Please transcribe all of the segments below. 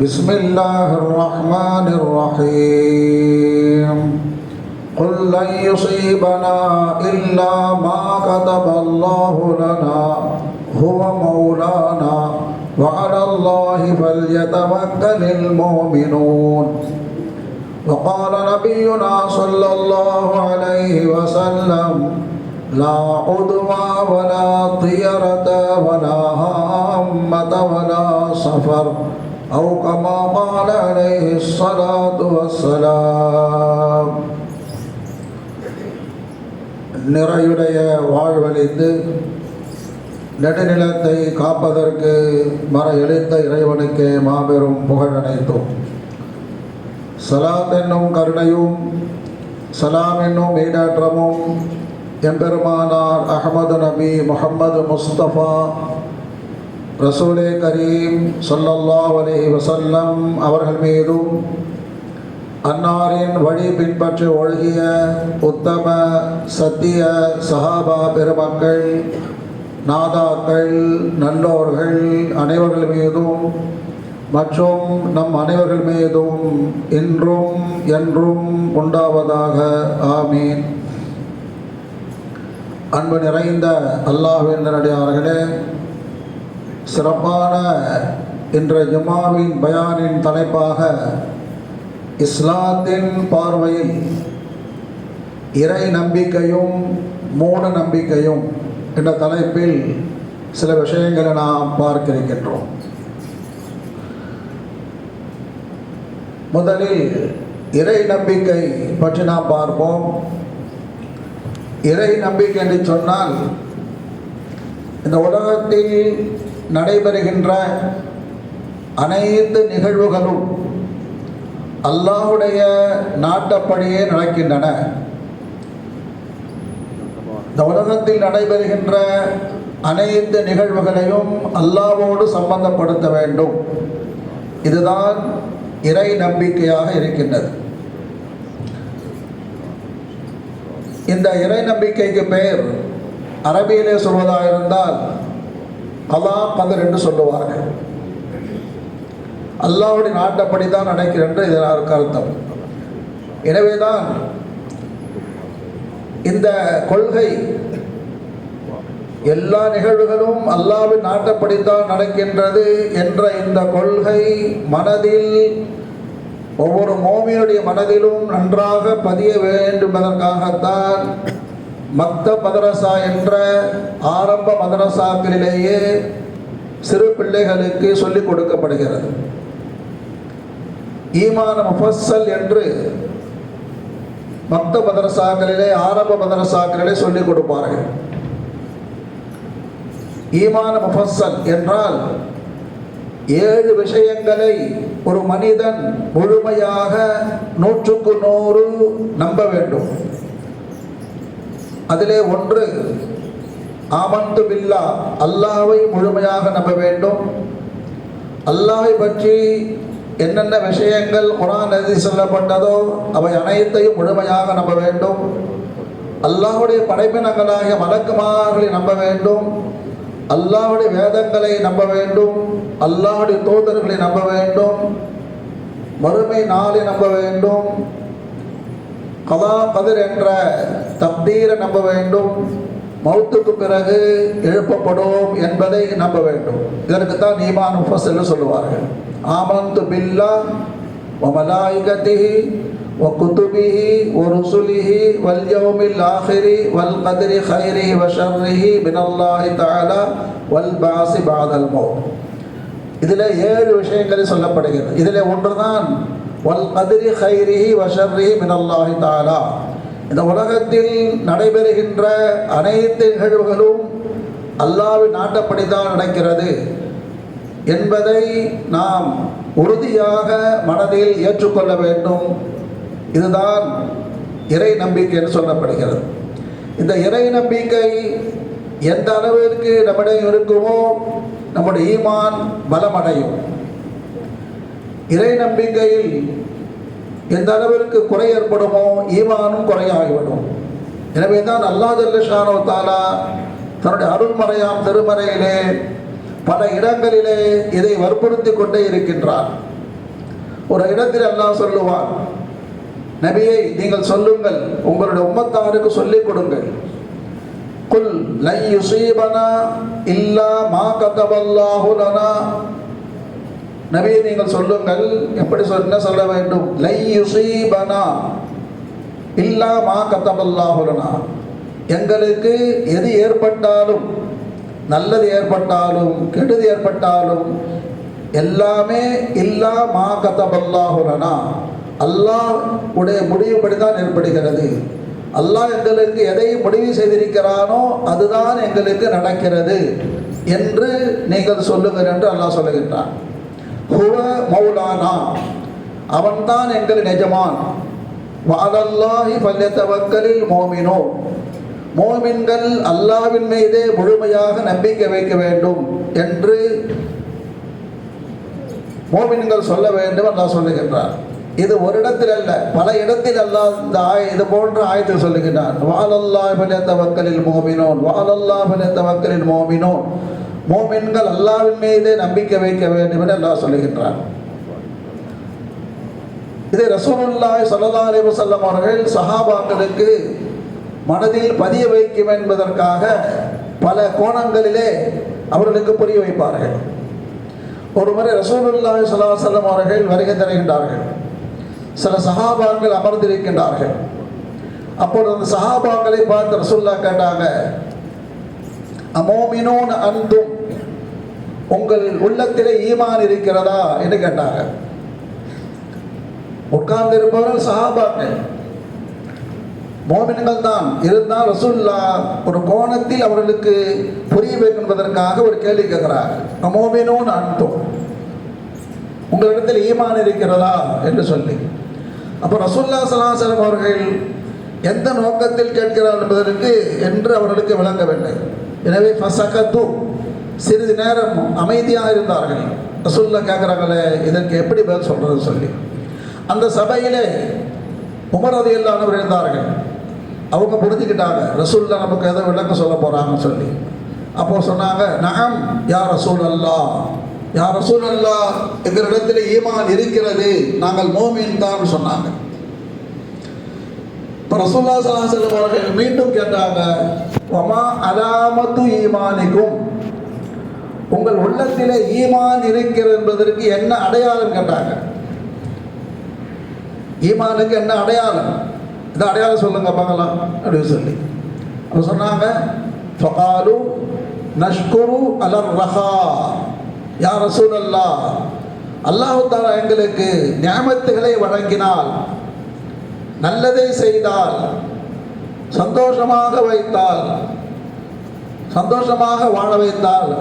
بسم الله الرحمن الرحيم. قل لن يصيبنا إلا ما كتب الله لنا هو مولانا وعلى الله فليتوكل المؤمنون. وقال نبينا صلى الله عليه وسلم لا عدوى ولا طيرة ولا هامة ولا صفر. أو كما قال عليه الصلاة والسلام நிறையுடைய வாழ்வழித்து நெடுநிலத்தை காப்பதற்கு மர எழுத்த இறைவனுக்கு மாபெரும் புகழ் அனைத்தும் சலாத் என்னும் கருணையும் சலாம் என்னும் ஈடாற்றமும் எம்பெருமானார் அகமது நபி முகம்மது முஸ்தபா ரசூலே கரீம் சொல்லல்லாஹ் அலைஹி வசல்லம் அவர்கள் மீதும் அன்னாரின் வழி பின்பற்றி ஒழுகிய உத்தம சத்திய சஹாபா பெருமக்கள் நாதாக்கள் நல்லோர்கள் அனைவர்கள் மீதும் மற்றும் நம் அனைவர்கள் மீதும் இன்றும் என்றும் உண்டாவதாக. ஆமீன். அன்பு நிறைந்த அல்லாஹ் நடிகார்களே சிறப்பான என்ற ஜுமாவின் பயானின் தலைப்பாக இஸ்லாத்தின் பார்வையில் இறை நம்பிக்கையும் மூட நம்பிக்கையும் என்ற தலைப்பில் சில விஷயங்களை நாம் பார்க்க இருக்கின்றோம் முதலில் இறை நம்பிக்கை பற்றி நாம் பார்ப்போம். இறை நம்பிக்கை என்று சொன்னால் இந்த உலகத்தில் நடைபெறுகின்ற அனைத்து நிகழ்வுகளும் அல்லாஹுடைய நாட்டப்படியே நடக்கின்றன. இந்த உலகத்தில் நடைபெறுகின்ற அனைத்து நிகழ்வுகளையும் அல்லாவோடு சம்பந்தப்படுத்த வேண்டும். இதுதான் இறை நம்பிக்கையாக இருக்கின்றது. இந்த இறை நம்பிக்கைக்கு பெயர் அரபியிலே சொல்வதாக இருந்தால் அல்லா கதர் என்று சொல்லுவார்கள் அல்லாவுடைய நாட்டப்படி தான் நடக்கிறது இதற்கு அர்த்தம் எனவேதான் இந்த கொள்கை எல்லா நிகழ்வுகளும் அல்லாவின் நாட்டப்படித்தான் நடக்கின்றது என்ற இந்த கொள்கை மனதில் ஒவ்வொரு மோமியுடைய மனதிலும் நன்றாக பதிய வேண்டும் என்பதற்காகத்தான் மத்த மதரசா என்ற ஆரம்ப மதரசாக்களிலேயே சிறு பிள்ளைகளுக்கு சொல்லிக் கொடுக்கப்படுகிறது. ஈமான முஃபஸ்ஸல் என்று மத்த மதரசாக்களிலே ஆரம்ப மதரசாக்களிலே சொல்லிக் கொடுப்பார்கள். ஈமான முஃபஸ்ஸல் என்றால் ஏழு விஷயங்களை ஒரு மனிதன் முழுமையாக நூற்றுக்கு நூறு நம்ப வேண்டும். அதிலே ஒன்று ஆமந்து பில்லா அல்லாவை முழுமையாக நம்ப வேண்டும். அல்லாவை பற்றி என்னென்ன விஷயங்கள் குரான் எழுதி சொல்லப்பட்டதோ அவை அனைத்தையும் முழுமையாக நம்ப வேண்டும். அல்லாஹுடைய படைப்பினங்களாகிய மலக்குமார்களை நம்ப வேண்டும். அல்லாஹுடைய வேதங்களை நம்ப வேண்டும். அல்லாஹுடைய தூதர்களை நம்ப வேண்டும். மறுமை நாளை நம்ப வேண்டும். கலா கதிர் என்ற தப்தீரை நம்ப வேண்டும் மௌத்துக்கு பிறகு எழுப்பப்படும் என்பதை நம்ப வேண்டும் இதற்கு தான் ஈமான் முஃபஸ்ஸல் சொல்லுவார்கள் ஆமந்து பில்லா وملائكته وكتبه ورسله واليوم الآخر والقدر خيره وشره من الله تعالى والبعث بعد الموت இதில் ஏழு விஷயங்களை சொல்லப்படுகிறது இதில் ஒன்றுதான் வல் கதிரி ஹைரிஹி வஷர்ரிஹி மினல்லாஹி தாலா இந்த உலகத்தில் நடைபெறுகின்ற அனைத்து நிகழ்வுகளும் அல்லாவின் நாட்டப்படி தான் நடக்கிறது என்பதை நாம் உறுதியாக மனதில் ஏற்றுக்கொள்ள வேண்டும். இதுதான் இறை நம்பிக்கை என்று சொல்லப்படுகிறது. இந்த இறை நம்பிக்கை எந்த அளவிற்கு நம்மிடம் இருக்குமோ நம்முடைய ஈமான் பலமடையும். இறை நம்பிக்கையில் எந்த அளவிற்கு குறை ஏற்படுமோ ஈமானும் குறையாகிவிடும். எனவே தான் அல்லாஹ் ஜல்லஷானோ தாலா தன்னுடைய அருள்மறையாம் திருமறையிலே பல இடங்களிலே இதை வற்புறுத்தி கொண்டே இருக்கின்றார். ஒரு இடத்தில் அல்லாஹ் சொல்லுவார் நபியை நீங்கள் சொல்லுங்கள் உங்களுடைய உம்மத்தாருக்கு சொல்லிக் கொடுங்கள். குல் லை யுசீபனா இல்லா மா கதபல்லாஹு லனா நபி நீங்கள் சொல்லுங்கள். எப்படி சொல் என்ன சொல்ல வேண்டும்? லை யுசீபனா இல்லா மா கத்தபல்லாஹுலனா எங்களுக்கு எது ஏற்பட்டாலும் நல்லது ஏற்பட்டாலும் கெடுது ஏற்பட்டாலும் எல்லாமே இல்லா மா கத்தபல்லாஹுலனா அல்லாஹ் உடைய முடிவுபடி தான் ஏற்படுகிறது. அல்லாஹ் எங்களுக்கு எதை முடிவு செய்திருக்கிறானோ அதுதான் எங்களுக்கு நடக்கிறது என்று நீங்கள் சொல்லுங்கள் என்று அல்லாஹ் சொல்லுகின்றான். ஹுவ மௌலானா அவன்தான் எங்கள் நெஜமான். வாதல்லாஹி பல்யத்தவக்கலில் மோமினோ மோமின்கள் அல்லாவின் மீதே முழுமையாக நம்பிக்கை வைக்க வேண்டும் என்று மோமின்கள் சொல்ல வேண்டும் அல்லாஹ் சொல்லுகின்றார். இது ஒரு இடத்தில் அல்ல பல இடத்தில் அல்லாஹ் இந்த ஆய இது போன்ற ஆயத்தில் சொல்லுகின்றான். வாலல்லாஹ் பலியத்த வக்கலில் மோமினோன் வாலல்லாஹ் பலியத்த வக்கலில் மோமினோன் மோமின்கள் அல்லாவின் மீதே நம்பிக்கை வைக்க வேண்டும் என்று அல்லாஹ் சொல்லுகின்றார் இதை ரசூலுல்லாஹி ஸல்லல்லாஹு அலைஹி வஸல்லம் அவர்கள் சஹாபாக்களுக்கு மனதில் பதிய வைக்கும் என்பதற்காக பல கோணங்களிலே அவர்களுக்கு புரிய வைப்பார்கள். ஒரு முறை ரசூலுல்லாஹி ஸல்லல்லாஹு அலைஹி வஸல்லம் அவர்கள் வருகை தருகின்றார்கள். சில சஹாபாக்கள் அமர்ந்திருக்கின்றார்கள். அப்பொழுது அந்த சஹாபாக்களை பார்த்து ரசூல்லா கேட்டாங்க அமோமினோன் அந்தும் உங்கள் உள்ளத்திலே ஈமான் இருக்கிறதா என்று கேட்டாங்க. உட்கார்ந்து இருப்பவர்கள் சஹாபாக்கள். மோமின்கள் தான் இருந்தால் ரசூல்லா ஒரு கோணத்தில் அவர்களுக்கு புரிய வேண்டும் என்பதற்காக ஒரு கேள்வி கேட்கிறார். மோமினோன் அர்த்தம் உங்களிடத்தில் ஈமான் இருக்கிறதா? என்று சொல்லி. அப்போ ரசூல்லா சலாசலம் அவர்கள் எந்த நோக்கத்தில் கேட்கிறார் என்பதற்கு என்று அவர்களுக்கு விளங்கவில்லை. எனவே ஃபசகத்து சிறிது நேரம் அமைதியாக இருந்தார்கள். ரசூல்ல கேட்குறாங்களே இதற்கு எப்படி பதில் சொல்கிறது சொல்லி. அந்த சபையிலே உமரது இல்லாதவர் இருந்தார்கள். அவங்க புரிஞ்சுக்கிட்டாங்க ரசூல்ல நமக்கு எதோ விளக்கம் சொல்ல போகிறாங்கன்னு சொல்லி. அப்போது சொன்னாங்க நகம் யார் ரசூல் அல்லா யார் ரசூல் அல்லா எங்களிடத்தில் ஈமான் இருக்கிறது நாங்கள் மோமின் தான் சொன்னாங்க. இப்போ ரசூல்லா சலா அவர்கள் மீண்டும் கேட்டாங்க ஒமா அலாமத்து ஈமானிக்கும்? உங்கள் உள்ளத்திலே ஈமான் இருக்கிறது என்பதற்கு என்ன அடையாளம் கேட்டாங்க? ஈமானுக்கு என்ன அடையாளம்? இந்த அடையாளம் சொல்லுங்க பார்க்கலாம் அப்படின்னு சொல்லி. அப்போ சொன்னாங்க ஃபகாலு நஷ்குரு அலர் ரஹா யா ரசூல் அல்லா அல்லாஹு தாலா எங்களுக்கு ஞாபகத்துகளை வழங்கினால் நல்லதை செய்தால் சந்தோஷமாக வைத்தால் சந்தோஷமாக வாழ வைத்தால்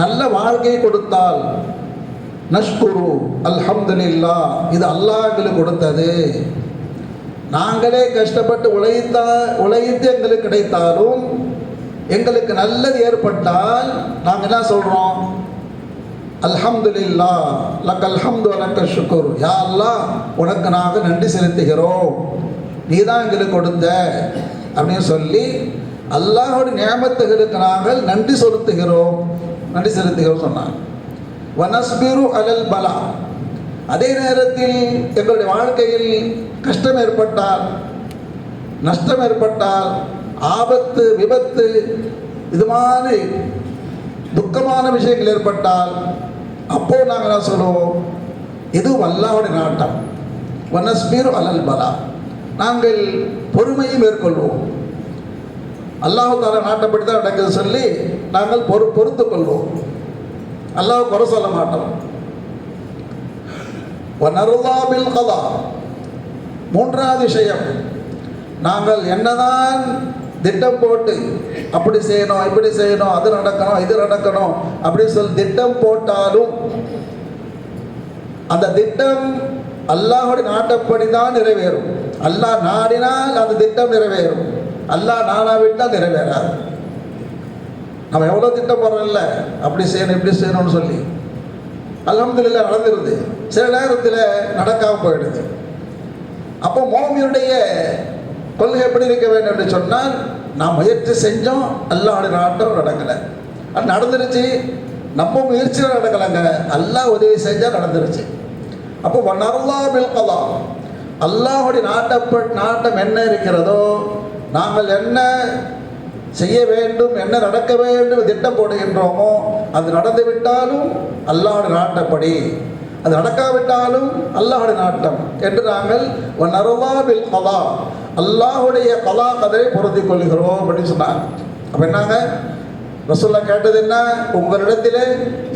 நல்ல வாழ்க்கை கொடுத்தால் நஷ்குரு அல்ஹம்துலில்லா இது அல்லாஹ் எங்களுக்கு கொடுத்தது. நாங்களே கஷ்டப்பட்டு உழைத்தா உழைத்து எங்களுக்கு கிடைத்தாலும் எங்களுக்கு நல்லது ஏற்பட்டால் நாங்கள் என்ன சொல்கிறோம் அல்ஹம்துலில்லா லக் அல்ஹம்து லக்க ஷுக்குர். யா அல்லாஹ் உனக்கு நாங்கள் நன்றி செலுத்துகிறோம். நீ தான் எங்களுக்கு கொடுத்த. அப்படின்னு சொல்லி அல்லாஹோட நியமத்துகளுக்கு நாங்கள் நன்றி செலுத்துகிறோம். நன்றி செலுத்துகிறோம் சொன்னார். வனஸ்பிரு அலல் பலா. அதே நேரத்தில் எங்களுடைய வாழ்க்கையில் கஷ்டம் ஏற்பட்டால் நஷ்டம் ஏற்பட்டால் ஆபத்து விபத்து இது மாதிரி துக்கமான விஷயங்கள் ஏற்பட்டால் அப்போ நாங்கள் என்ன சொல்லுவோம்? இது வல்லாவுடைய நாட்டம். வனஸ்பீர் அலல் பலா. நாங்கள் பொறுமையை மேற்கொள்வோம். அல்லாஹால நாட்டைப்படி நாட்டப்படி தான் நடக்குது சொல்லி நாங்கள் பொறு பொறுத்து கொள்வோம் அல்லாஹ் குறை சொல்ல மாட்டோம். வனருதாபில் கலா மூன்றாவது விஷயம் நாங்கள் என்னதான் திட்டம் போட்டு அப்படி செய்யணும் இப்படி செய்யணும் அது நடக்கணும் இது நடக்கணும் அப்படின்னு சொல்லி திட்டம் போட்டாலும் அந்த திட்டம் அல்லாஹுடைய நாட்டப்படி தான் நிறைவேறும். அல்லாஹ் நாடினால் அந்த திட்டம் நிறைவேறும். அல்லாஹ் நானாவிட்டால் நிறைவேறாது. நம்ம எவ்வளோ திட்டம் போடுறோம்ல? அப்படி செய்யணும் இப்படி செய்யணும்னு சொல்லி. அலமதுல நடந்துருது. சில நேரத்தில் நடக்காம போயிடுது. அப்போ மோமியுடைய கொள்கை எப்படி இருக்க வேண்டும் என்று சொன்னால் நாம் முயற்சி செஞ்சோம் அல்லாவுடைய நாட்டம் நடக்கலை. அது நடந்துருச்சு. நம்ம முயற்சியில் நடக்கலைங்க. அல்லாஹ் உதவி செஞ்சால் நடந்துருச்சு. அப்போ நல்லா பில் அல்லாஹுடைய நாட்டப்ப நாட்டம் என்ன இருக்கிறதோ நாங்கள் என்ன செய்ய வேண்டும் என்ன நடக்க வேண்டும் திட்டம் போடுகின்றோமோ அது நடந்து விட்டாலும் நாட்டப்படி. அது நடக்காவிட்டாலும் அல்லாஹுடைய நாட்டம். என்று நாங்கள் நருவா கலா அல்லாஹுடைய கலா கதையை பொருத்திக் கொள்கிறோம் அப்படின்னு சொன்னாங்க. அப்போ என்னங்க? ரசூல்லா கேட்டது என்ன? உங்களிடத்தில்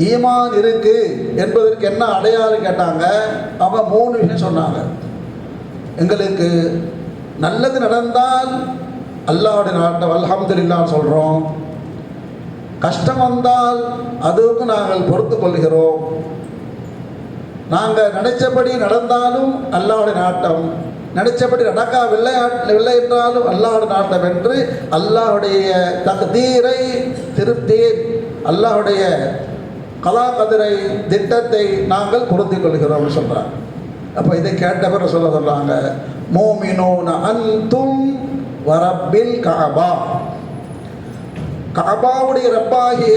ஈமான் இருக்கு என்பதற்கு என்ன அடையாளம் கேட்டாங்க? அவங்க மூணு விஷயம் சொன்னாங்க. எங்களுக்கு நல்லது நடந்தால் அல்லாஹுடைய நாட்டம் அல்ஹம்துலில்லாஹ் சொல்கிறோம் கஷ்டம் வந்தால் அதுக்கு நாங்கள் பொறுத்து கொள்கிறோம். நாங்கள் நினைச்சபடி நடந்தாலும் அல்லாவுடைய நாட்டம் நினைச்சபடி நடக்கவில்லை இல்லை என்றாலும் அல்லாவுடைய நாட்டம் என்று அல்லாவுடைய தகுதீரை திருப்தி அல்லாவுடைய கலா கதிரை திட்டத்தை நாங்கள் பொருத்திக் கொள்கிறோம் சொல்கிறாங்க அப்போ இதை கேட்டவர் சொல்ல சொல்கிறாங்க மோமினோன அன்தும் வரப்பில் காபா காபாவுடைய ரப்பாகிய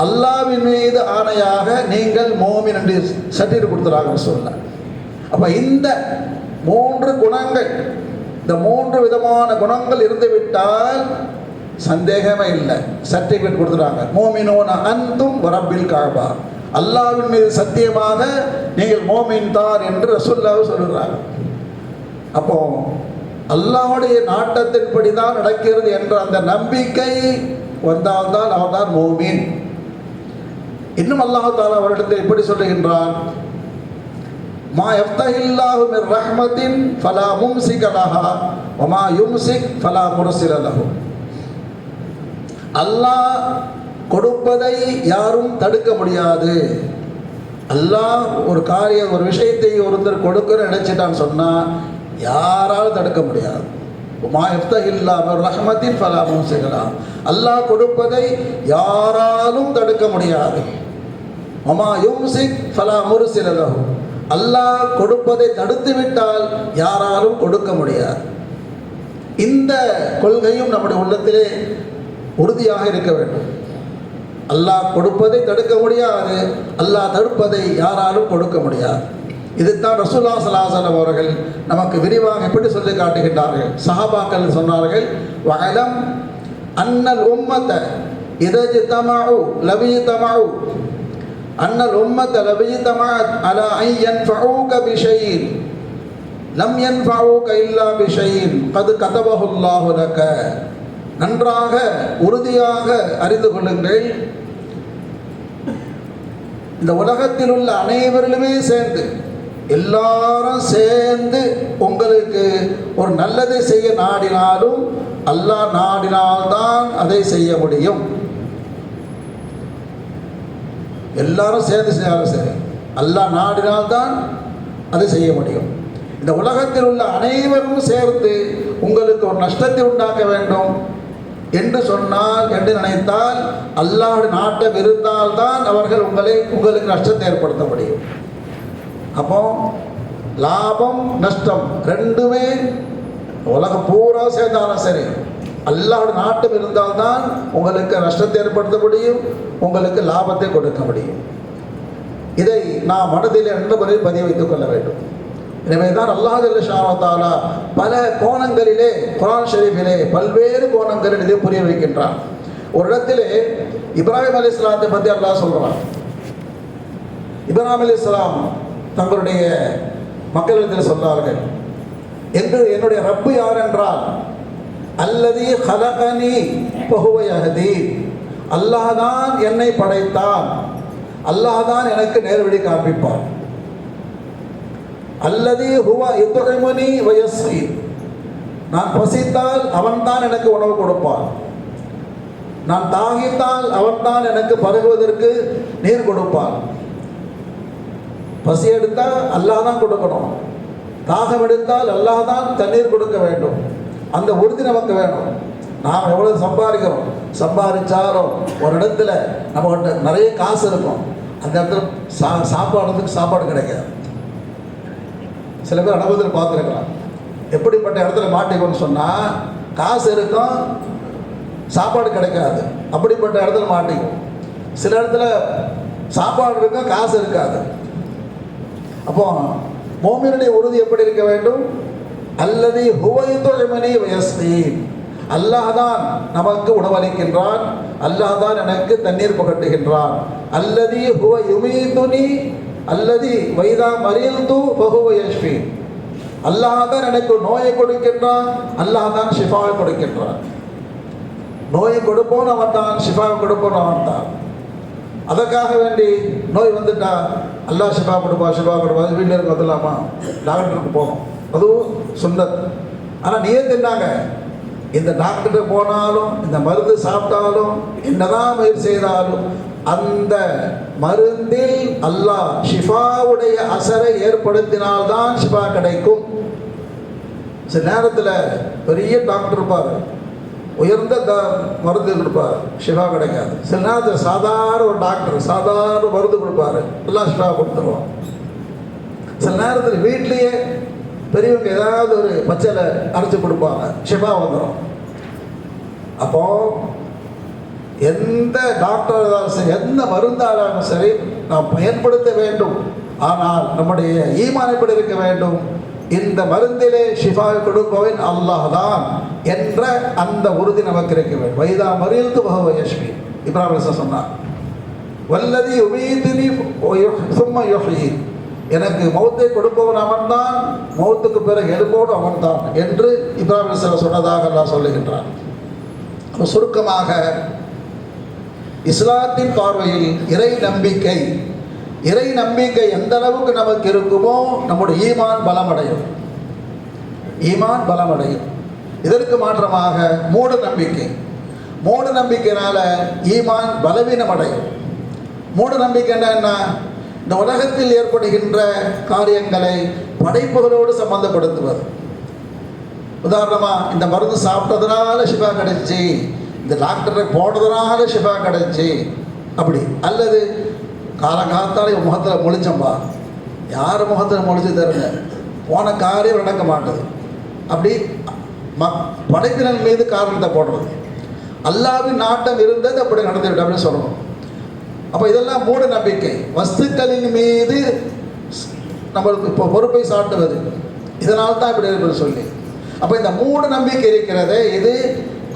அல்லாவின் மீது ஆணையாக நீங்கள் மோமின் என்று சர்டிஃபிகேட் கொடுத்துறாங்கன்னு சொல்ல அப்போ இந்த மூன்று குணங்கள் இந்த மூன்று விதமான குணங்கள் இருந்து விட்டால் சந்தேகமே இல்லை. சர்டிஃபிகேட் கொடுத்துறாங்க. மோமினோன அந்தும் வரப்பில் காபா அல்லாவின் மீது சத்தியமாக நீங்கள் மோமின் தான் என்று ரசுல்லாவை சொல்லுறாங்க அப்போ அல்லாவுடைய நாட்டத்தின்படி தான் நடக்கிறது என்ற அந்த நம்பிக்கை வந்தால்தான் அவர்தான் மோமீன். இன்னும் அல்லாஹால அவரிடத்தில் எப்படி சொல்லுகின்றான் மா எஃப்தஹில்லாஹு மின் ரஹ்மத்தின் ஃபலா மும்சிக லஹா வமா யும்சிக் ஃபலா முர்சில லஹு. அல்லாஹ் கொடுப்பதை யாரும் தடுக்க முடியாது. அல்லாஹ் ஒரு காரியம் ஒரு விஷயத்தை ஒருத்தர் கொடுக்கணும்னு நினைச்சிட்டான்னு சொன்னால் யாராலும் தடுக்க முடியாது. மா இல்லாமல் மின் ஃபலா அல்லாஹ் கொடுப்பதை யாராலும் தடுக்க முடியாது. ஒமா யும்சிக் ஃபலா முர்சில அல்லாஹ் கொடுப்பதை தடுத்து விட்டால் யாராலும் கொடுக்க முடியாது. இந்த கொள்கையும் நம்முடைய உள்ளத்திலே உறுதியாக இருக்க வேண்டும். அல்லாஹ் கொடுப்பதை தடுக்க முடியாது. அல்லாஹ் தடுப்பதை யாராலும் கொடுக்க முடியாது. இதுதான் ரசூல்லா சலாசலம் அவர்கள் நமக்கு விரிவாக எப்படி சொல்லி காட்டுகின்றார்கள்? சஹாபாக்கள் சொன்னார்கள் வகலம் அன்னல் உம்மத்தை இதஜி தமாவு லவி தமாவு அன்னல் உம்மத்தை லவி தமாத் அலா ஐ என் ஃபவுக பிஷையின் லம் என் ஃபவுக இல்லா விஷயம் அது கதபஹுல்லாஹுலக்க நன்றாக உறுதியாக அறிந்து கொள்ளுங்கள். இந்த உலகத்தில் உள்ள அனைவரிலுமே சேர்ந்து எல்லாரும் சேர்ந்து உங்களுக்கு ஒரு நல்லதை செய்ய நாடினாலும் அல்லாஹ் நாடினால்தான் அதை செய்ய முடியும். எல்லாரும் சேர்ந்து செய்தாலும் சரி அல்லாஹ் நாடினால்தான் அதை செய்ய முடியும். இந்த உலகத்தில் உள்ள அனைவரும் சேர்ந்து உங்களுக்கு ஒரு நஷ்டத்தை உண்டாக்க வேண்டும் என்று சொன்னால் என்று நினைத்தால் அல்லாஹ் நாட்டம் இருந்தால்தான் அவர்கள் உங்களை உங்களுக்கு நஷ்டத்தை ஏற்படுத்த முடியும். அப்போ லாபம் நஷ்டம் ரெண்டுமே உலகம் பூரா சேர்ந்தாலும் சரி. அல்லாஹோட நாட்டம் இருந்தால்தான் உங்களுக்கு நஷ்டத்தை ஏற்படுத்த முடியும் உங்களுக்கு லாபத்தை கொடுக்க முடியும். இதை நாம் மனதில் என்ற முறையில் பதிய வைத்துக் கொள்ள வேண்டும். எனவே தான் அல்லாஹ் ஷானத்தாலா பல கோணங்களிலே குரான் ஷெரீஃபிலே பல்வேறு கோணங்களில் இதை புரிய வைக்கின்றான். ஒரு இடத்திலே இப்ராஹிம் அலி இஸ்லாத்தை பற்றி அல்லாஹ் சொல்கிறான் இப்ராஹிம் அலி இஸ்லாம் தங்களுடைய மக்களிடத்தில் சொன்னார்கள். என்று என்னுடைய ரப்பு யார் என்றால் அல்லது ஹலகனி பகுவையகதி அல்லாஹ் தான் என்னை படைத்தான். அல்லாஹான் எனக்கு நேர்வழி காண்பிப்பான். அல்லது ஹுவா இத்துகைமுனி வயஸ்வி நான் பசித்தால் அவன்தான் எனக்கு உணவு கொடுப்பான். நான் தாகித்தால் அவன்தான் எனக்கு பருகுவதற்கு நீர் கொடுப்பான். பசி எடுத்தால் அல்லாஹ் தான் கொடுக்கணும். தாகம் எடுத்தால் அல்லாஹ் தான் தண்ணீர் கொடுக்க வேண்டும். அந்த உறுதி நமக்கு வேணும். நாம் எவ்வளோ சம்பாதிக்கிறோம்? சம்பாதிச்சாலும் ஒரு இடத்துல நம்மகிட்ட நிறைய காசு இருக்கும். அந்த இடத்துல சா சாப்பாடுறதுக்கு சாப்பாடு கிடைக்காது. சில பேர் அனுபவத்தில் பார்த்துருக்கலாம். எப்படிப்பட்ட இடத்துல மாட்டிக்கோன்னு சொன்னால் காசு இருக்கும் சாப்பாடு கிடைக்காது. அப்படிப்பட்ட இடத்துல மாட்டிக்கும். சில இடத்துல சாப்பாடு இருக்கும் காசு இருக்காது. அப்போ மோமியனுடைய உறுதி எப்படி இருக்க வேண்டும்? அல்லது ஹுவைதுமனி வயஸ்தீன். அல்லாஹ் தான் நமக்கு உணவளிக்கின்றான். அல்லாஹ் தான் எனக்கு தண்ணீர் புகட்டுகின்றான். அல்லது ஹுவ யுமீதுனி அல்லது வைதா மறியல்து பகுவ யஷ்பி அல்லாஹ் தான் எனக்கு நோயை கொடுக்கின்றான். அல்லாஹ் தான் ஷிஃபாவை கொடுக்கின்றான். நோயை கொடுப்போன் அவன் தான் ஷிஃபாவை கொடுப்போன் அவன் தான். அதற்காக வேண்டி நோய் வந்துட்டா அல்லாஹ் ஷிஃபா கொடுப்பா ஷிஃபா கொடுப்பா வீட்டில் இருக்க வந்துடலாமா டாக்டருக்கு போகணும். அதுவும் சுந்தர். ஆனால் நீயே தின்னாங்க இந்த டாக்டர்கிட்ட போனாலும் இந்த மருந்து சாப்பிட்டாலும் என்னதான் முயற்சி செய்தாலும் அந்த மருந்தில் அல்லாஹ் ஷிஃபாவுடைய அசரை ஏற்படுத்தினால்தான் ஷிஃபா கிடைக்கும். சில நேரத்தில் பெரிய டாக்டர் இருப்பார். உயர்ந்த த மருந்து கொடுப்பார். ஷிஃபா கிடைக்காது. சில நேரத்தில் சாதாரண ஒரு டாக்டர் சாதாரண மருந்து கொடுப்பாரு. எல்லாம் ஷிஃபா கொடுத்துருவோம். சில நேரத்தில் வீட்லேயே பெரியவங்க ஏதாவது ஒரு பச்சையில் அரைச்சி கொடுப்பாங்க. ஷிஃபா வந்துடும் அப்போ எந்த டாக்டர் இருந்தாலும் சரி எந்த மருந்தாலும் சரி நாம் பயன்படுத்த வேண்டும். ஆனால் நம்முடைய ஈமான் எப்படி இருக்க வேண்டும்? இந்த மருந்திலே ஷிஃபா கொடுப்பவன் அல்லாஹ் தான். என்ற அந்த உறுதி நமக்கு இருக்க வேண்டும். வைதா மறியல் பகவ யஷ்மி இப்ராஹிம் சொன்னார் வல்லதி உமீதினி சும்மா யுஹ்யி. எனக்கு மௌத்தை கொடுப்பவன் அவன்தான் மௌத்துக்கு பிறகு எழுப்போடு அவன்தான் என்று இப்ராஹிம் சொன்னதாக நான் சொல்லுகின்றான். சுருக்கமாக இஸ்லாத்தின் பார்வையில் இறை நம்பிக்கை இறை நம்பிக்கை எந்த அளவுக்கு நமக்கு இருக்குமோ நம்முடைய ஈமான் பலமடையும். ஈமான் பலமடையும். இதற்கு மாற்றமாக மூட நம்பிக்கை. மூட நம்பிக்கையினால ஈமான் பலவீனம் அடையும் மூட நம்பிக்கை என்ன? இந்த உலகத்தில் ஏற்படுகின்ற காரியங்களை படைப்புகளோடு சம்பந்தப்படுத்துவது. உதாரணமாக இந்த மருந்து சாப்பிட்டதுனால ஷிஃபா கிடைச்சி இந்த டாக்டரை போனதுனால ஷிஃபா கிடைச்சி அப்படி. அல்லது காலங்காத்தால என் முகத்தில் முழிச்சம்பா. யார் முகத்தில் முழிச்சு தருங்க போன காரியம் நடக்க மாட்டது. அப்படி ம படைப்பினன் மீது காரணத்தை போடுறது. அல்லாவின் நாட்டம் இருந்தது அப்படி நடந்துவிட்டு அப்படின்னு சொல்லணும். அப்போ இதெல்லாம் மூட நம்பிக்கை. வஸ்துக்களின் மீது நம்மளுக்கு இப்போ பொறுப்பை சாட்டுவது. இதனால் தான் இப்படி இருப்பது சொல்லி. அப்போ இந்த மூட நம்பிக்கை இருக்கிறதே இது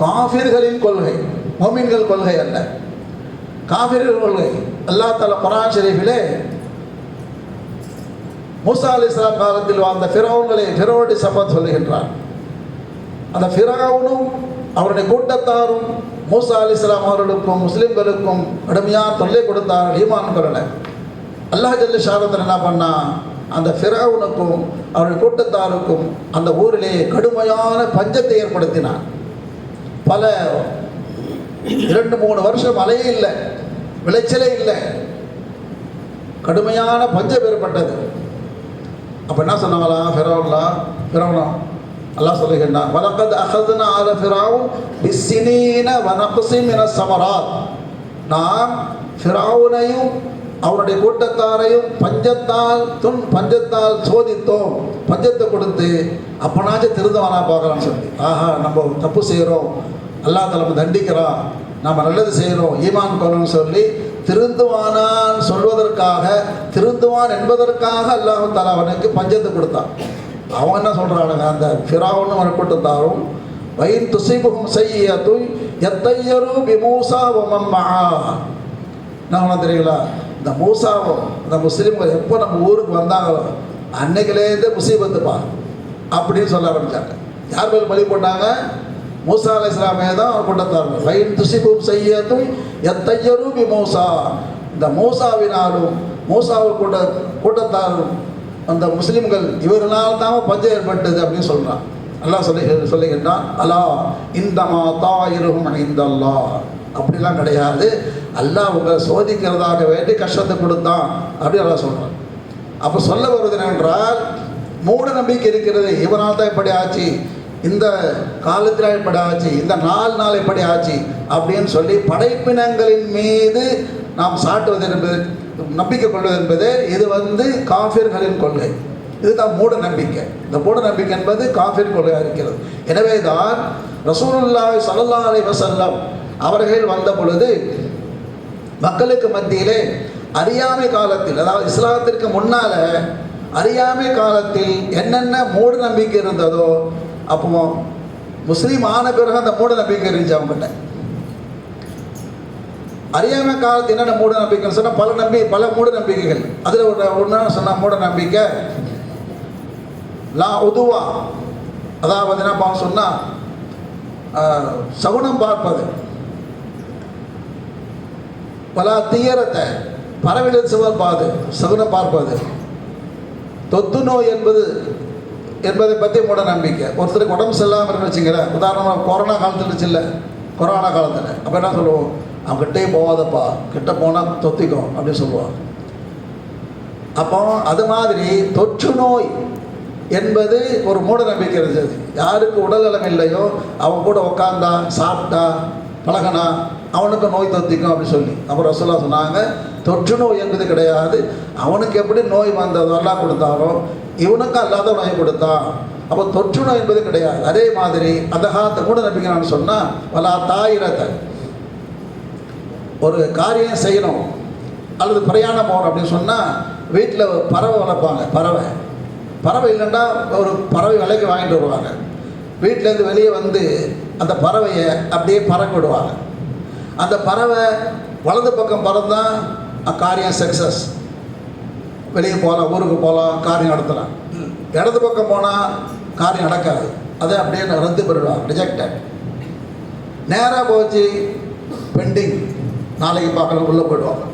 காஃபிர்களின் கொள்கை. மோமின்கள் கொள்கை அல்ல. காஃபிர்கள் கொள்கை. அல்லா தலா குரான் ஷெரீஃபிலே மூசா அலி இஸ்லாம் காலத்தில் வாழ்ந்த ஃபிரௌன்களை ஃபிரோடி சம்பத் சொல்லுகின்றார் அந்த ஃபிராவுனும் அவருடைய கூட்டத்தாரும் மூசா அலி இஸ்லாம் அவர்களுக்கும் முஸ்லீம்களுக்கும் கடுமையாக தொல்லை கொடுத்தார்கள் ஈமான் குரலை அல்லாஹ் ஜல்லி ஷாரத்தில் என்ன பண்ணா அந்த ஃபிராவுனுக்கும் அவருடைய கூட்டத்தாருக்கும் அந்த ஊரிலே கடுமையான பஞ்சத்தை ஏற்படுத்தினான். பல இரண்டு மூணு வருஷம் மழையே இல்லை விளைச்சலே இல்லை. கடுமையான பஞ்சம் ஏற்பட்டது. அப்போ என்ன சொன்னாங்களா ஃபிரவுல்லா ஃபிரவுனா அல்லாஹ் சொல்லுகின்றான் வலக்கத் அகதுன ஆல ஃபிரௌன் பிஸ்ஸினீன வனக்ஸி மின சமராத். நாம் ஃபிராவுனையும் அவருடைய கூட்டத்தாரையும் பஞ்சத்தால் துன் பஞ்சத்தால் சோதித்தோம். பஞ்சத்தை கொடுத்து அப்பனாச்சும் திருந்தவனா பார்க்கலாம்னு சொல்லி. ஆஹா நம்ம தப்பு செய்கிறோம் அல்லா தலைமை தண்டிக்கிறான். நம்ம நல்லது செய்கிறோம் ஈமான் கொள்ளணும்னு சொல்லி திருந்துவானான் சொல்வதற்காக திருந்துவான் என்பதற்காக அல்லாஹ் தலா அவனுக்கு பஞ்சத்தை கொடுத்தான். அவங்க என்ன சொல்கிறானுங்க அந்த ஃபிராவுன்னு வரப்பட்டதாரும் கூட்டத்தாரும் துசைபுகம் செய்ய தூய் எத்தையரு விமூசா வமம்மா என்ன தெரியுங்களா? இந்த மூசாவும் இந்த முஸ்லீம்கள் எப்போ நம்ம ஊருக்கு வந்தாங்களோ அன்னைக்கிலேருந்தே முசீபத்துப்பா அப்படின்னு சொல்ல ஆரம்பித்தாங்க யார் மேல் பலி போட்டாங்க? மூசா அலி இஸ்லாமே தான் அவர் கூட்டத்தார்கள் துசிபுகம் துசிபும் செய்யதும் எத்தையரும் மூசா. இந்த மூசாவினாலும் மூசாவை கூட்ட கூட்டத்தாரும் அந்த முஸ்லீம்கள் இவர்களால் தான் பஞ்சம் ஏற்பட்டது அப்படின்னு சொல்கிறான் அல்லாஹ் சொல்லி சொல்லுகின்றான் அல்லா மாதா இருக்கும் இந்த அல்லா அப்படிலாம் கிடையாது. அல்லாஹ் உங்களை சோதிக்கிறதாக வேண்டி கஷ்டத்தை கொடுத்தான் அப்படின்னு அல்லாஹ் சொல்கிறான் அப்போ சொல்ல வருவது என்னென்றால் மூட நம்பிக்கை இருக்கிறது இவனால் தான் இப்படி ஆச்சு இந்த காலத்தில் இப்படி ஆச்சு இந்த நாலு நாள் இப்படி ஆச்சு அப்படின்னு சொல்லி படைப்பினங்களின் மீது நாம் சாட்டுவது என்பது நம்பிக்கை கொள்வது என்பது இது வந்து காஃபியர்களின் கொள்கை. இதுதான் மூட நம்பிக்கை. இந்த மூட நம்பிக்கை என்பது காஃபியர் கொள்கையாக இருக்கிறது. எனவே தான் ரசூலுல்லாஹ் சல்லா அலி வசல்லம் அவர்கள் வந்த பொழுது மக்களுக்கு மத்தியிலே அறியாமை காலத்தில் அதாவது இஸ்லாத்திற்கு முன்னால அறியாமை காலத்தில் என்னென்ன மூட நம்பிக்கை இருந்ததோ அப்போ முஸ்லீம் ஆன பிறகு அந்த மூட நம்பிக்கை இருந்துச்சு அவங்ககிட்ட அறியாம காலத்து என்னென்ன மூட நம்பிக்கைன்னு சொன்னால் பல நம்பி பல மூட நம்பிக்கைகள். அதில் ஒரு ஒன்று சொன்னால் மூட நம்பிக்கை லா உதுவா. அதாவது என்ன சொன்னால் சகுனம் பார்ப்பது. பல தீயரத்தை பறவைகள் சுவர் பாது? சகுனம் பார்ப்பது. தொத்து நோய் என்பது என்பதை பற்றி மூட நம்பிக்கை. ஒருத்தருக்கு உடம்பு சரியில்லாமல் இருக்குன்னு வச்சுங்களேன் உதாரணமாக கொரோனா காலத்தில் இருந்துச்சுல்ல கொரோனா காலத்தில். அப்போ என்ன சொல்லுவோம்? அவன் கிட்டே போகாதப்பா கிட்ட போனால் தொத்திக்கும் அப்படின்னு சொல்லுவான் அப்போ அது மாதிரி தொற்று நோய் என்பது ஒரு மூட நம்பிக்கை இருந்தது. யாருக்கு உடல்நலம் இல்லையோ அவன் கூட உக்காந்தா சாப்பிட்டா பழகனா அவனுக்கு நோய் தொத்திக்கும் அப்படின்னு சொல்லி. அப்புறம் ரசோல்லா சொன்னாங்க தொற்று நோய் என்பது கிடையாது. அவனுக்கு எப்படி நோய் வந்ததோ எல்லாம் கொடுத்தாரோ இவனுக்கு அல்லாத நோய் கொடுத்தான் அப்போ தொற்று நோய் என்பது கிடையாது. அதே மாதிரி அந்த மூட நம்பிக்கை நான் சொன்னால் வலா தாயிரத்தை ஒரு காரியம் செய்யணும் அல்லது பிரயாணம் போகணும் அப்படின்னு சொன்னால் வீட்டில் பறவை வளர்ப்பாங்க பறவை. பறவை இல்லைன்னா ஒரு பறவை விலைக்கு வாங்கிட்டு வருவாங்க. வீட்டிலேருந்து வெளியே வந்து அந்த பறவையை அப்படியே பறக்க விடுவாங்க. அந்த பறவை வலது பக்கம் பறந்தால் காரியம் சக்ஸஸ் வெளியே போகலாம் ஊருக்கு போகலாம் காரியம் நடத்தலாம். இடது பக்கம் போனால் காரியம் நடக்காது. அதை அப்படியே ரத்து பண்ணிடுவாங்க ரிஜெக்டட் நேராக போச்சு பெண்டிங் நாளைக்கு பார்க்கலாம் உள்ளே போயிடுவாங்க.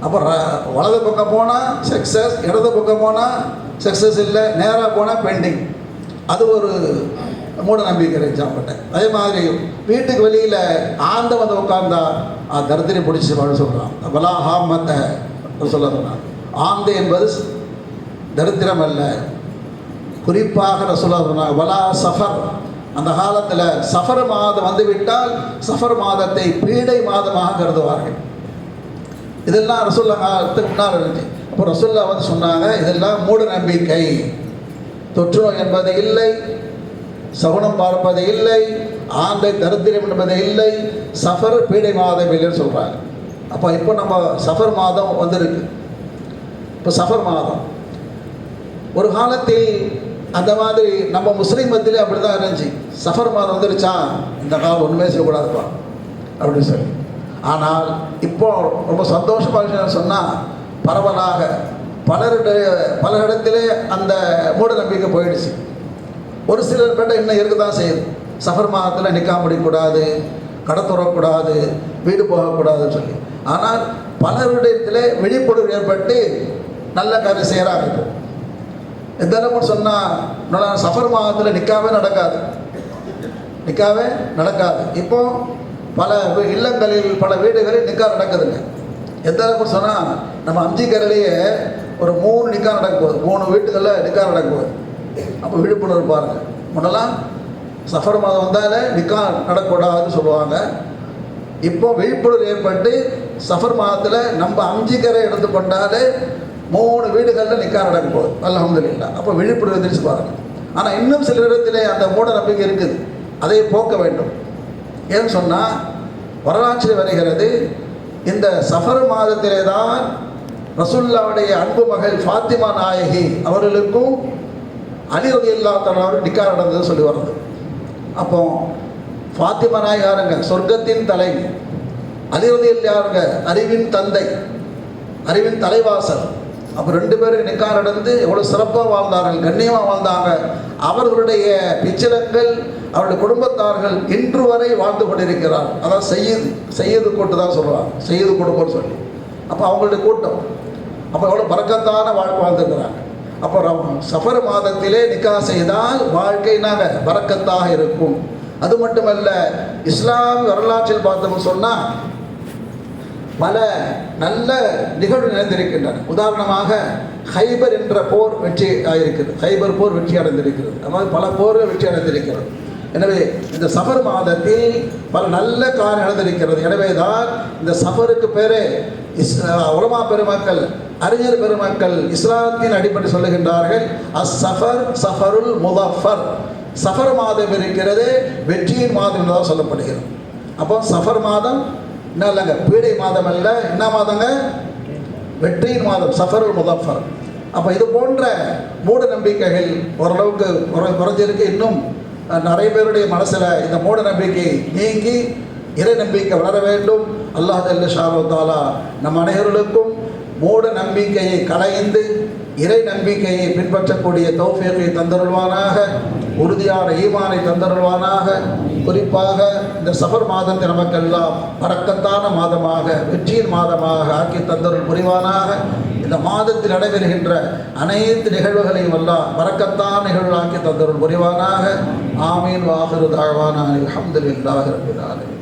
அப்போ ர- வலது பக்கம் போனால் சக்ஸஸ் இடது பக்கம் போனால் சக்ஸஸ் இல்லை நேராக போனால் பெண்டிங் அது ஒரு மூட நம்பிக்கை எக்ஸாம்பிள்ட்டேன் அதே மாதிரி வீட்டுக்கு வெளியில் ஆந்த வந்து உட்காந்தா தரித்திரி பிடிச்சி வாழ சொல்கிறான் வலா ஹாமத்தை சொல்ல சொன்னான் ஆந்தை என்பது தரித்திரம் அல்ல. குறிப்பாக ரசூலா சொன்னாங்க வலா சஃபர். அந்த காலத்தில் சஃபர் மாதம் வந்துவிட்டால் சஃபர் மாதத்தை பீடை மாதமாக கருதுவார்கள். இதெல்லாம் ரசுல்லா காலத்துக்கு முன்னால் இருந்துச்சு. அப்போ ரசுல்லா வந்து சொன்னாங்க இதெல்லாம் மூட நம்பிக்கை. தொற்று நோய் என்பது இல்லை சகுனம் பார்ப்பது இல்லை ஆந்தை தரித்திரம் என்பது இல்லை சஃபர் பீடை மாதம் இல்லைன்னு சொல்கிறாங்க அப்போ இப்போ நம்ம சஃபர் மாதம் வந்திருக்கு. இப்போ சஃபர் மாதம். ஒரு காலத்தில் அந்த மாதிரி நம்ம முஸ்லீம் மத்தியிலே அப்படி தான் இருந்துச்சு. சஃபர் மாதம் வந்துருச்சா? இந்த காலம் ஒன்றுமே செய்யக்கூடாதுப்பா. அப்படின்னு சொல்லி. ஆனால் இப்போ ரொம்ப சந்தோஷமாக சொன்னால் பரவலாக பலருடைய பல இடத்திலே அந்த மூட நம்பிக்கை போயிடுச்சு. ஒரு சிலர் பேட்ட இன்னும் இருக்க தான் செய்யுது. சஃபர் மாதத்தில் நிற்காம முடியக்கூடாது கடத்துறக்கூடாது வீடு போகக்கூடாதுன்னு சொல்லி. ஆனால் பலருடையத்தில் விழிப்புணர்வு ஏற்பட்டு நல்ல காரியம் செய்கிறாங்க எந்த அளவுக்கு சொன்னால் சஃபர் மாதத்தில் நிற்காவே நடக்காது. நிற்காவே நடக்காது. இப்போ பல இல்லங்களில் பல வீடுகளில் நிக்கா நடக்குதுங்க. எந்த அளவுக்கு சொன்னால் நம்ம அஞ்சிக்கரையிலேயே ஒரு மூணு நிக்கா நடக்க போகுது. மூணு வீட்டுகளில் நிக்கா நடக்க போகுது. அப்போ விழிப்புணர்வு பாருங்கள் முன்னெல்லாம் சஃபர் மாதம் வந்தாலே நிக்கா நடக்கக்கூடாதுன்னு சொல்லுவாங்க. இப்போ விழிப்புணர்வு ஏற்பட்டு சஃபர் மாதத்தில் நம்ம அஞ்சிக்கரை எடுத்து கொண்டாலே மூணு வீடுகளில் நிக்கா நடக்க போகுது. இல்லை அப்போ விழிப்புணர்வு தெரிஞ்சு பாருங்கள் ஆனால் இன்னும் சில இடத்திலே அந்த மூட நம்பிக்கை இருக்குது. அதை போக்க வேண்டும். ஏன்னு சொன்னால் வரலாற்றில் வருகிறது இந்த சஃபர் மாதத்திலே தான் ரசுல்லாவுடைய அன்பு மகள் ஃபாத்திமா நாயகி அவர்களுக்கும் அலி ரதி நிக்கா நடந்தது சொல்லி வர்றது. அப்போ ஃபாத்திமா நாயகாருங்க சொர்க்கத்தின் தலைவி அலி இல்லாருங்க யாருங்க அறிவின் தந்தை. அறிவின் தலைவாசல். அப்போ ரெண்டு பேரும் நிக்கா நடந்து எவ்வளோ சிறப்பாக வாழ்ந்தார்கள் கண்ணியமாக வாழ்ந்தாங்க. அவர்களுடைய பிச்சலங்கள் அவருடைய குடும்பத்தார்கள் இன்று வரை வாழ்ந்து கொண்டிருக்கிறார். அதான் செய்யுது செய்யது கூட்டு தான் சொல்லுவாங்க செய்யது குடும்பம்னு சொல்லி. அப்போ அவங்களுடைய கூட்டம். அப்போ எவ்வளோ பறக்கத்தான வாழ்க்கை வாழ்ந்துக்கிறாங்க அப்புறம் சஃபர் மாதத்திலே நிக்கா செய்தால் வாழ்க்கை நாங்கள் பறக்கத்தாக இருக்கும். அது மட்டுமல்ல இஸ்லாம் வரலாற்றில் பார்த்தோம்னு சொன்னால் பல நல்ல நிகழ்வு நடந்திருக்கின்றன உதாரணமாக ஹைபர் என்ற போர் வெற்றி ஆயிருக்கிறது. ஹைபர் போர் வெற்றி அடைந்திருக்கிறது. அதாவது பல போர்கள் வெற்றி அடைந்திருக்கிறது. எனவே இந்த சஃபர் மாதத்தில் பல நல்ல காரியம் நடந்திருக்கிறது. எனவே தான் இந்த சஃபருக்கு பேரே இஸ் உலமா பெருமக்கள் அறிஞர் பெருமக்கள் இஸ்லாத்தின் அடிப்படை சொல்லுகின்றார்கள் அஸ் சஃபர் சஃபருல் முதஃபர். சஃபர் மாதம் இருக்கிறது வெற்றியின் மாதம் என்றுதான் சொல்லப்படுகிறது. அப்போ சஃபர் மாதம் என்ன இல்லைங்க? பீடை மாதம் இல்லை. என்ன மாதங்க? வெற்றியின் மாதம் சஃபருல் முதஃபர் அப்போ இது போன்ற மூட நம்பிக்கைகள் ஓரளவுக்கு குறை குறைஞ்சிருக்கு. இன்னும் நிறைய பேருடைய மனசில் இந்த மூட நம்பிக்கை நீங்கி இறை நம்பிக்கை வளர வேண்டும். அல்லாஹ் ஜல்ல ஷாரோ தாலா நம் அனைவர்களுக்கும் மூட நம்பிக்கையை களைந்து இறை நம்பிக்கையை பின்பற்றக்கூடிய தௌஃபீகை தந்தருள்வானாக. உறுதியான ஈமானை தந்தருள்வானாக. குறிப்பாக இந்த சபர் மாதத்தை நமக்கெல்லாம் பறக்கத்தான மாதமாக வெற்றியின் மாதமாக ஆக்கி தந்தருள் புரிவானாக. இந்த மாதத்தில் நடைபெறுகின்ற அனைத்து நிகழ்வுகளையும் எல்லாம் பறக்கத்தான் நிகழ்வாக்கி தந்தருள் புரிவானாக. ஆமீன் வாகுரு தாழ்வான அலமதுல்லாஹி ரபில் ஆலமீன்.